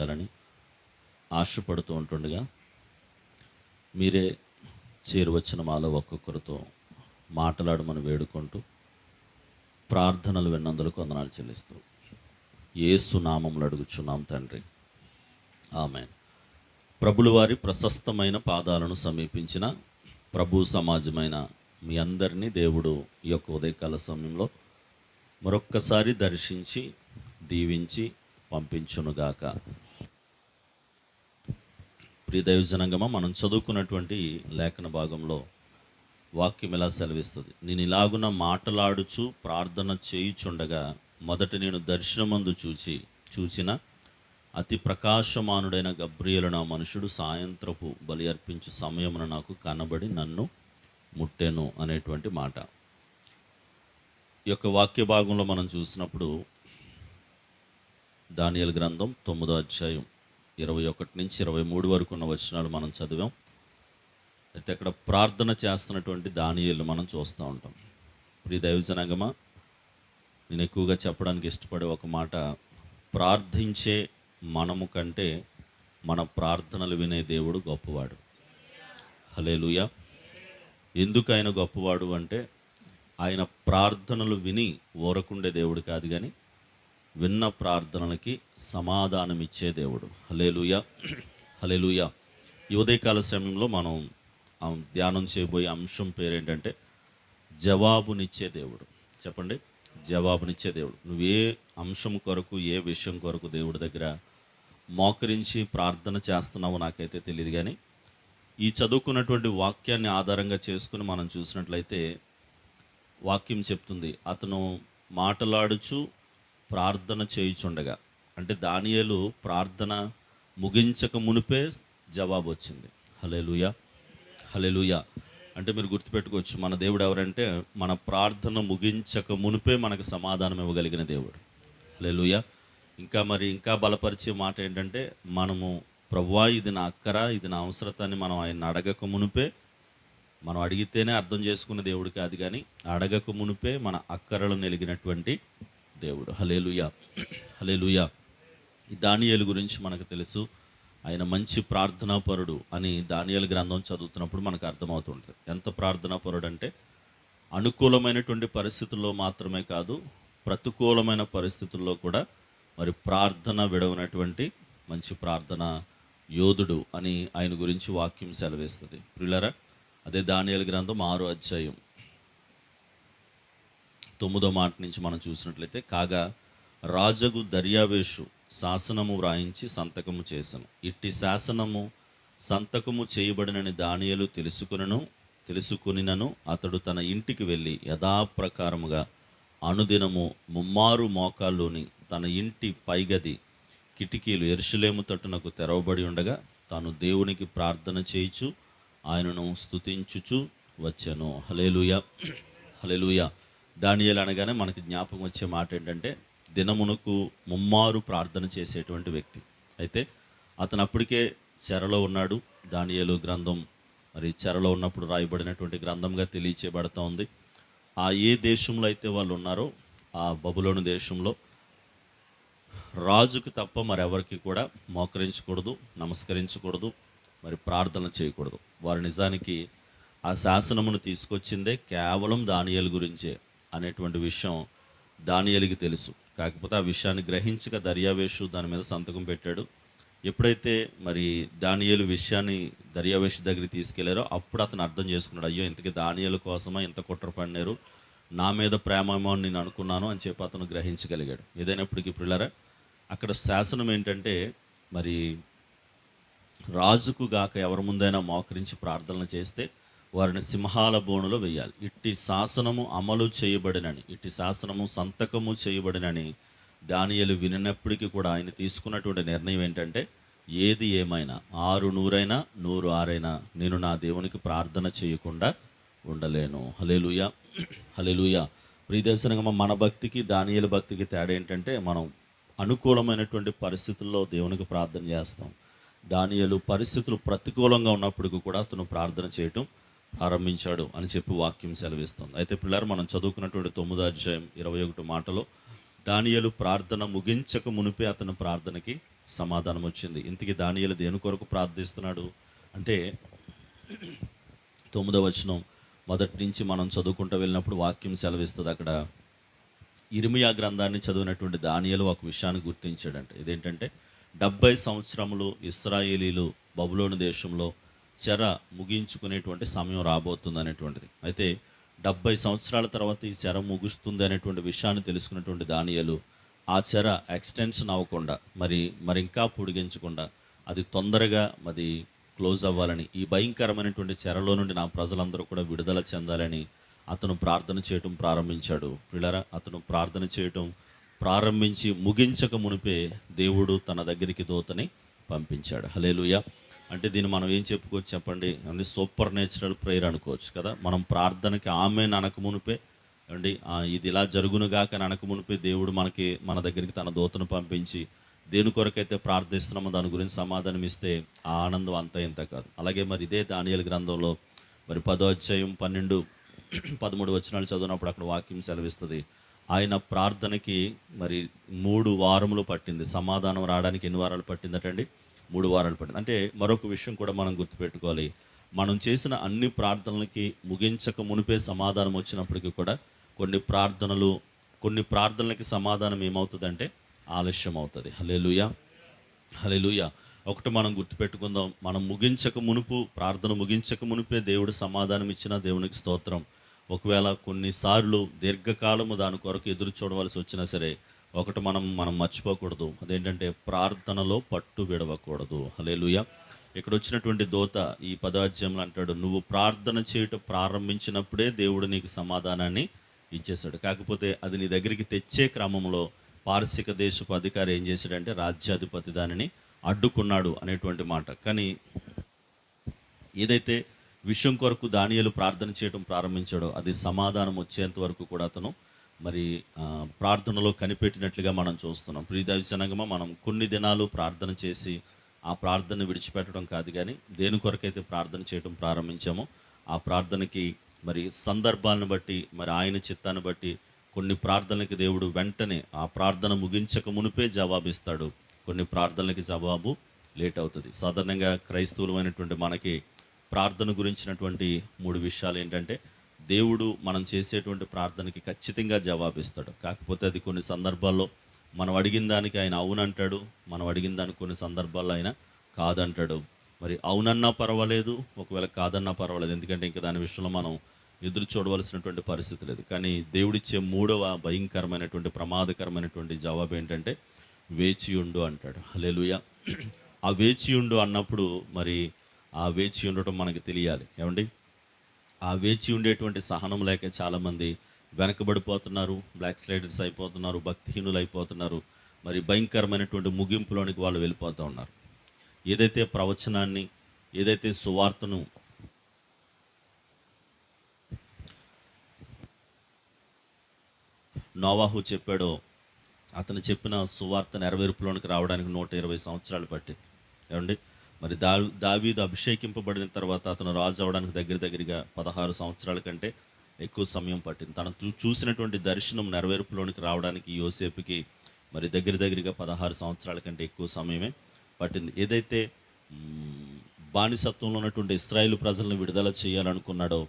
చేయాలని ఆశపడుతూ ఉంటుండగా మీరే చేరువచ్చిన మాలో ఒక్కొక్కరితో మాట్లాడమని వేడుకుంటూ ప్రార్థనలు విన్నందులకు వందనాలు చెల్లిస్తూ ఏసు నామములు అడుగుచున్నాం తండ్రి. ఆమె ప్రభులవారి ప్రశస్తమైన పాదాలను సమీపించిన ప్రభు సమాజమైన మీ అందరినీ దేవుడు ఈ యొక్క ఉదయకాల సమయంలో మరొక్కసారి దర్శించి దీవించి పంపించునుగాక. ప్రియ దైవజనంగమ మనం చదువుకున్నటువంటి లేఖన భాగంలో వాక్యం ఇలా సెలవిస్తుంది? నేను ఇలాగున మాటలాడుచు ప్రార్థన చేయుచుండగా మొదట నేను దర్శనమందు చూచి చూచిన అతి ప్రకాశమానుడైన గబ్రియలు నా మనుషుడు సాయంత్రపు బలి అర్పించు సమయమున నాకు కనబడి నన్ను ముట్టెను అనేటువంటి మాట. ఈ యొక్క వాక్య భాగంలో మనం చూసినప్పుడు దానియల్ గ్రంథం తొమ్మిదో అధ్యాయం ఇరవై ఒకటి నుంచి ఇరవై మూడు వరకు ఉన్న వచనాలు మనం చదివాం. అయితే అక్కడ ప్రార్థన చేస్తున్నటువంటి దానియలు మనం చూస్తూ ఉంటాం. ప్రియ దైవజనంగమా నేను ఎక్కువగా చెప్పడానికి ఇష్టపడే ఒక మాట ప్రార్థించే మనము కంటే మన ప్రార్థనలు వినే దేవుడు గొప్పవాడు. హలేలుయ ఎందుకు ఆయన గొప్పవాడు అంటే ఆయన ప్రార్థనలు విని ఓరకుండే దేవుడు కాదు కానీ విన్న ప్రార్థనలకి సమాధానం ఇచ్చే దేవుడు. హలేలుయ హలేలుయ ఈ ఉదయకాల సమయంలో మనం ధ్యానం చేయబోయే అంశం పేరేంటంటే జవాబునిచ్చే దేవుడు. చెప్పండి. జవాబునిచ్చే దేవుడు. నువ్వు ఏ అంశం కొరకు ఏ విషయం కొరకు దేవుడి దగ్గర మోకరించి ప్రార్థన చేస్తున్నావో నాకైతే తెలియదు కానీ ఈ చదువుకున్నటువంటి వాక్యాన్ని ఆధారంగా చేసుకుని మనం చూసినట్లయితే వాక్యం చెప్తుంది. అతను మాటలాడుచు ప్రార్థన చేయుచుండగా. అంటే దానియలు ప్రార్థన ముగించక మునిపే జవాబు వచ్చింది హలేలుయ హలేలుయ అంటే మీరు గుర్తుపెట్టుకోవచ్చు మన దేవుడు ఎవరంటే మన ప్రార్థన ముగించక మునిపే మనకు సమాధానం ఇవ్వగలిగిన దేవుడు. హలేలుయ ఇంకా మరి ఇంకా బలపరిచే మాట ఏంటంటే మనము ప్రవ్వా ఇది నా అక్కర ఇది నా అవసరత అని మనం ఆయన అడగక మునిపే మనం అడిగితేనే అర్థం చేసుకున్న దేవుడు కాదు కానీ అడగక మునిపే మన అక్కరలు నెలిగినటువంటి దేవుడు. హలేలుయా హలేలుయా ఈ దానియలు గురించి మనకు తెలుసు. ఆయన మంచి ప్రార్థనాపరుడు అని దానియలు గ్రంథం చదువుతున్నప్పుడు మనకు అర్థమవుతుంటుంది. ఎంత ప్రార్థనాపరుడు అంటే అనుకూలమైనటువంటి పరిస్థితుల్లో మాత్రమే కాదు ప్రతికూలమైన పరిస్థితుల్లో కూడా మరి ప్రార్థన విడవనటువంటి మంచి ప్రార్థన యోధుడు అని ఆయన గురించి వాక్యం సెలవేస్తుంది. ప్రియులరా అదే దానియలు గ్రంథం ఆరో అధ్యాయం. తొమ్మిదో మాట నుంచి మనం చూసినట్లయితే కాగా రాజగు దర్యావేషు శాసనము వ్రాయించి సంతకము చేసను. ఇట్టి శాసనము సంతకము చేయబడినని దానియలు తెలుసుకునను తెలుసుకునినను అతడు తన ఇంటికి వెళ్ళి యథాప్రకారముగా అనుదినము ముమ్మారు మోకాల్లోని తన ఇంటి పైగది కిటికీలు ఎరుషులేము తట్టునకు తెరవబడి ఉండగా తాను దేవునికి ప్రార్థన చేయుచు ఆయనను స్తుతించుచు వచ్చాను. హలేలుయ హలేలుయ దానియలు అనగానే మనకి జ్ఞాపకం వచ్చే మాట ఏంటంటే దినమునకు ముమ్మారు ప్రార్థన చేసేటువంటి వ్యక్తి. అయితే అతను అప్పటికే చెరలో ఉన్నాడు. దానియలు గ్రంథం మరి చెరలో ఉన్నప్పుడు రాయబడినటువంటి గ్రంథంగా తెలియచేయబడతా ఉంది. ఆ ఏ దేశంలో అయితే వాళ్ళు ఉన్నారో ఆ బబులోని దేశంలో రాజుకు తప్ప మరెవరికి కూడా మోకరించకూడదు నమస్కరించకూడదు మరి ప్రార్థన చేయకూడదు. వారు నిజానికి ఆ శాసనమును తీసుకొచ్చిందే కేవలం దానియేలు గురించే. అనేటువంటి విషయం దానియలికి తెలుసు. కాకపోతే ఆ విషయాన్ని గ్రహించక దర్యావేషు దాని మీద సంతకం పెట్టాడు. ఎప్పుడైతే మరి దానియలు విషయాన్ని దర్యావేషు దగ్గరికి తీసుకెళ్ళారో అప్పుడు అతను అర్థం చేసుకున్నాడు అయ్యో ఇంతకీ దానియలు కోసమా ఇంత కుట్ర పడినారు? నా మీద ప్రేమేమో అని నేను అనుకున్నాను అని చెప్పి అతను గ్రహించగలిగాడు. ఏదైనప్పటికీ పిల్లరా అక్కడ శాసనం ఏంటంటే మరి రాజుకు గాక ఎవరి ముందైనా మోకరించి ప్రార్థనలు చేస్తే వారిని సింహాల బోనులో వేయాలి. ఇట్టి శాసనము అమలు చేయబడినని ఇట్టి శాసనము సంతకము చేయబడినని దానియలు వినినప్పటికీ కూడా ఆయన తీసుకున్నటువంటి నిర్ణయం ఏంటంటే ఏది ఏమైనా ఆరు నూరైనా నూరు ఆరైనా నేను నా దేవునికి ప్రార్థన చేయకుండా ఉండలేను. హలేలుయ హలేలుయ ప్రియదర్శనంగా మన భక్తికి దానియల భక్తికి తేడా ఏంటంటే మనం అనుకూలమైనటువంటి పరిస్థితుల్లో దేవునికి ప్రార్థన చేస్తాం. దానియలు పరిస్థితులు ప్రతికూలంగా ఉన్నప్పటికీ కూడా అతను ప్రార్థన చేయటం ప్రారంభించాడు అని చెప్పి వాక్యం సెలవిస్తుంది. అయితే పిల్లలు మనం చదువుకున్నటువంటి తొమ్మిదో అధ్యాయం ఇరవై ఒకటి మాటలో దానియలు ప్రార్థన ముగించక మునిపే అతను ప్రార్థనకి సమాధానం వచ్చింది. ఇంతకీ దానియలు దేని కొరకు ప్రార్థిస్తున్నాడు? అంటే తొమ్మిదవ వచనం మొదటి నుంచి మనం చదువుకుంటూ వెళ్ళినప్పుడు వాక్యం సెలవిస్తుంది. అక్కడ ఇరిమియా గ్రంథాన్ని చదివినటువంటి దానియలు ఒక విషయాన్ని గుర్తించాడంట. ఇదేంటంటే డెబ్బై సంవత్సరములు ఇస్రాయేలీలు బబులోని దేశంలో చెర ముగించుకునేటువంటి సమయం రాబోతుంది అనేటువంటిది అయితే డెబ్బై సంవత్సరాల తర్వాత ఈ చెర ముగుస్తుంది అనేటువంటి విషయాన్ని తెలుసుకున్నటువంటి దానియలు ఆ చెర ఎక్స్టెన్షన్ అవ్వకుండా మరి మరి ఇంకా పొడిగించకుండా అది తొందరగా మరి క్లోజ్ అవ్వాలని ఈ భయంకరమైనటువంటి చెరలో నుండి నా ప్రజలందరూ కూడా విడుదల చెందాలని అతను ప్రార్థన చేయటం ప్రారంభించాడు. పిల్లరా అతను ప్రార్థన చేయటం ప్రారంభించి ముగించక మునిపే దేవుడు తన దగ్గరికి దోతని పంపించాడు. హలేలుయా అంటే దీన్ని మనం ఏం చెప్పుకోవచ్చు చెప్పండి? అంటే సూపర్ నేచురల్ ప్రేయర్ అనుకోవచ్చు కదా? మనం ప్రార్థనకి ఆమె ననక మునిపే అండి ఇది ఇలా జరుగునుగాక ననక అనక మునిపే దేవుడు మనకి మన దగ్గరికి తన దూతను పంపించి దేని కొరకైతే ప్రార్థిస్తున్నామో దాని గురించి సమాధానం ఇస్తే ఆ ఆనందం అంత ఇంత కాదు. అలాగే మరి ఇదే దానియల గ్రంథంలో మరి పదో అధ్యాయం పన్నెండు పదమూడు వచనాలు చదివినప్పుడు అక్కడ వాక్యం సెలవిస్తుంది. ఆయన ప్రార్థనకి మరి మూడు వారములు పట్టింది. సమాధానం రావడానికి ఎన్ని వారాలు పట్టిందటండి? మూడు వారాలు పట్టింది. అంటే మరొక విషయం కూడా మనం గుర్తుపెట్టుకోవాలి. మనం చేసిన అన్ని ప్రార్థనలకి ముగించక మునిపే సమాధానం వచ్చినప్పటికీ కూడా కొన్ని ప్రార్థనలు కొన్ని ప్రార్థనలకి సమాధానం ఏమవుతుందంటే ఆలస్యం అవుతుంది. Hallelujah hallelujah. ఒకటి మనం గుర్తుపెట్టుకుందాం. మనం ముగించక మునుపు ప్రార్థన ముగించక మునిపే దేవుడు సమాధానం ఇచ్చిన దేవునికి స్తోత్రం. ఒకవేళ కొన్నిసార్లు దీర్ఘకాలము దాని కొరకు ఎదురు చూడవలసి వచ్చినా సరే ఒకటి మనం మనం మర్చిపోకూడదు. అదేంటంటే ప్రార్థనలో పట్టు విడవకూడదు. హలేలుయ ఇక్కడ వచ్చినటువంటి దోత ఈ పదాధ్యాయంలో అంటాడు నువ్వు ప్రార్థన చేయటం ప్రారంభించినప్పుడే దేవుడు నీకు సమాధానాన్ని ఇచ్చేశాడు. కాకపోతే అది నీ దగ్గరికి తెచ్చే క్రమంలో పారసిక దేశపు అధికారి ఏం చేశాడంటే రాజ్యాధిపతి దానిని అడ్డుకున్నాడు అనేటువంటి మాట. కానీ ఏదైతే విషయం కొరకు దానియలు ప్రార్థన చేయడం ప్రారంభించాడో అది సమాధానం వచ్చేంత వరకు కూడా అతను మరి ప్రార్థనలో కనిపెట్టినట్లుగా మనం చూస్తున్నాం. ప్రియదర్శనంగా మనం కొన్ని దినాలు ప్రార్థన చేసి ఆ ప్రార్థన విడిచిపెట్టడం కాదు కానీ దేని కొరకైతే ప్రార్థన చేయడం ప్రారంభించామో ఆ ప్రార్థనకి మరి సందర్భాలను బట్టి మరి ఆయన చిత్తాన్ని బట్టి కొన్ని ప్రార్థనలకి దేవుడు వెంటనే ఆ ప్రార్థన ముగించక మునిపే జవాబిస్తాడు. కొన్ని ప్రార్థనలకి జవాబు లేట్ అవుతుంది. సాధారణంగా క్రైస్తవులమైనటువంటి మనకి ప్రార్థన గురించినటువంటి మూడు విషయాలు ఏంటంటే దేవుడు మనం చేసేటువంటి ప్రార్థనకి ఖచ్చితంగా జవాబిస్తాడు. కాకపోతే అది కొన్ని సందర్భాల్లో మనం అడిగిన దానికి ఆయన అవునంటాడు మనం అడిగిన దానికి కొన్ని సందర్భాల్లో ఆయన కాదంటాడు. మరి అవునన్నా పర్వాలేదు ఒకవేళ కాదన్నా పర్వాలేదు. ఎందుకంటే ఇంకా దాని విషయంలో మనం ఎదురు చూడవలసినటువంటి పరిస్థితి లేదు. కానీ దేవుడిచ్చే మూడవ భయంకరమైనటువంటి ప్రమాదకరమైనటువంటి జవాబు ఏంటంటే వేచి ఉండు అంటాడు. హల్లెలూయా. ఆ వేచి ఉండు అన్నప్పుడు మరి ఆ వేచి ఉండటం మనకి తెలియాలి. ఏమండి? ఆ వేచి ఉండేటువంటి సహనం లేక చాలామంది వెనకబడిపోతున్నారు బ్లాక్ స్లైడర్స్ అయిపోతున్నారు భక్తిహీనులు అయిపోతున్నారు మరి భయంకరమైనటువంటి ముగింపులోనికి వాళ్ళు వెళ్ళిపోతూ ఉన్నారు. ఏదైతే ప్రవచనాన్ని ఏదైతే సువార్తను నోవాహు చెప్పాడో అతను చెప్పిన సువార్త నెరవేర్పులోనికి రావడానికి నూట ఇరవై సంవత్సరాలు పట్టింది. ఏమండి? మరి దా దావీదు అభిషేకింపబడిన తర్వాత అతను రాజు అవడానికి దగ్గర దగ్గరగా పదహారు సంవత్సరాల కంటే ఎక్కువ సమయం పట్టింది. తను చూ- చూసినటువంటి దర్శనం నెరవేర్పులోనికి రావడానికి యోసేపుకి మరి దగ్గర దగ్గరగా పదహారు సంవత్సరాల కంటే ఎక్కువ సమయమే పట్టింది. ఏదైతే బానిసత్వంలో ఉన్నటువంటి ఇస్రాయేల్ ప్రజలను విడుదల చేయాలనుకున్నాడో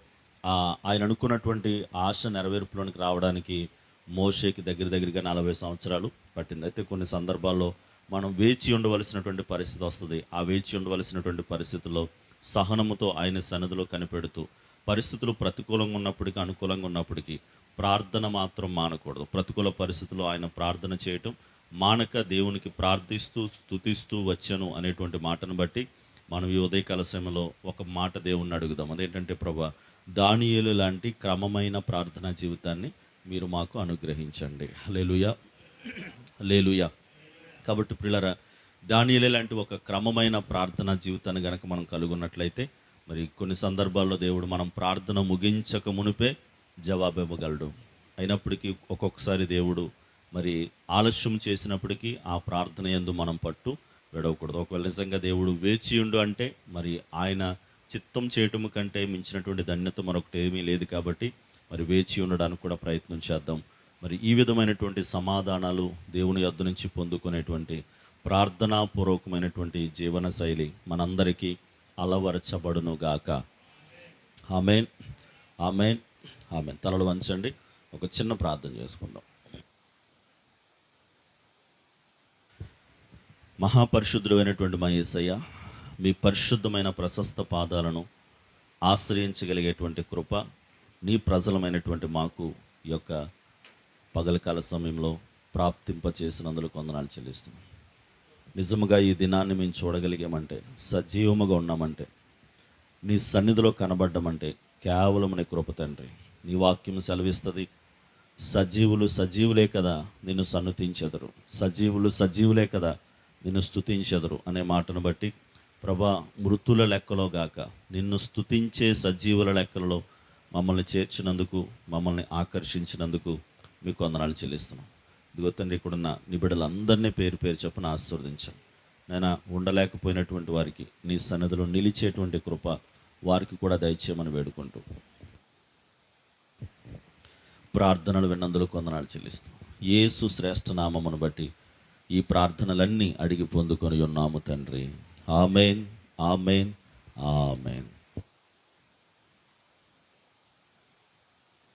ఆయన అనుకున్నటువంటి ఆశ నెరవేర్పులోనికి రావడానికి మోషేకి దగ్గర దగ్గరగా నలభై సంవత్సరాలు పట్టింది. అయితే కొన్ని సందర్భాల్లో మనం వేచి ఉండవలసినటువంటి పరిస్థితి వస్తుంది. ఆ వేచి ఉండవలసినటువంటి పరిస్థితుల్లో సహనముతో ఆయన సన్నిధిలో కనిపెడుతూ పరిస్థితులు ప్రతికూలంగా ఉన్నప్పటికీ అనుకూలంగా ఉన్నప్పటికీ ప్రార్థన మాత్రం మానకూడదు. ప్రతికూల పరిస్థితుల్లో ఆయన ప్రార్థన చేయటం మానక దేవునికి ప్రార్థిస్తూ స్తుతిస్తూ వచ్చాను అనేటువంటి మాటను బట్టి మనం ఈ ఉదయకాల సమయంలో ఒక మాట దేవుణ్ణి అడుగుదాం. అదేంటంటే ప్రభా దానియేలు లాంటి క్రమమైన ప్రార్థనా జీవితాన్ని మీరు మాకు అనుగ్రహించండి. లేలుయా లేలుయా కాబట్టి పిల్లరా దానిలే లాంటి ఒక క్రమమైన ప్రార్థనా జీవితాన్ని గనక మనం కలుగున్నట్లయితే మరి కొన్ని సందర్భాల్లో దేవుడు మనం ప్రార్థన ముగించక మునిపే జవాబు ఇవ్వగలడు అయినప్పటికీ ఒక్కొక్కసారి దేవుడు మరి ఆలస్యం చేసినప్పటికీ ఆ ప్రార్థన యందు మనం పట్టు విడవకూడదు. ఒకవేళ నిజంగా దేవుడు వేచి ఉండు అంటే మరి ఆయన చిత్తం చేయటం కంటే మించినటువంటి ధన్యత మరొకటి ఏమీ లేదు కాబట్టి మరి వేచి ఉండడానికి కూడా ప్రయత్నం చేద్దాం. మరి ఈ విధమైనటువంటి సమాధానాలు దేవుని యొద్ నుంచి పొందుకునేటువంటి ప్రార్థనాపూర్వకమైనటువంటి జీవన శైలి మనందరికీ అలవరచబడును గాక. ఆమెన్. ఆమెన్. ఆమెన్. తలలు వంచండి. ఒక చిన్న ప్రార్థన చేసుకుందాం. మహాపరిశుద్ధుడైనటువంటి మా ఏసయ్య మీ పరిశుద్ధమైన ప్రశస్త పాదాలను ఆశ్రయించగలిగేటువంటి కృప నీ ప్రజలమైనటువంటి మాకు ఈ యొక్క పగలకాల సమయంలో ప్రాప్తింప చేసినందుకు కొందనాలు చెల్లిస్తున్నాం. నిజముగా ఈ దినాన్ని మేము చూడగలిగామంటే సజీవముగా ఉన్నామంటే నీ సన్నిధిలో కనబడ్డమంటే కేవలం నీ కృప తండ్రి. నీ వాక్యం సెలవిస్తుంది. సజీవులు సజీవులే కదా నిన్ను సన్నుతించెదరు. సజీవులు సజీవులే కదా నిన్ను స్థుతించెదరు అనే మాటను బట్టి ప్రభా మృతుల లెక్కలో గాక నిన్ను స్థుతించే సజీవుల లెక్కలలో మమ్మల్ని చేర్చినందుకు మమ్మల్ని ఆకర్షించినందుకు మీకు వందనాలు చెల్లిస్తున్నాం. ఇదిగో తండ్రి ఇక్కడున్న నిబిడలందరినీ పేరు పేరు చొప్పున ఆశీర్వదించాం. నేను ఉండలేకపోయినటువంటి వారికి నీ సన్నిధిలో నిలిచేటువంటి కృప వారికి కూడా దయచేయమని వేడుకుంటూ ప్రార్థనలు విన్నందుకు వందనాలు చెల్లిస్తాం ఏసు శ్రేష్ఠ నామమును బట్టి ఈ ప్రార్థనలన్నీ అడిగి పొందుకొని ఉన్నాము తండ్రి. Amen amen amen.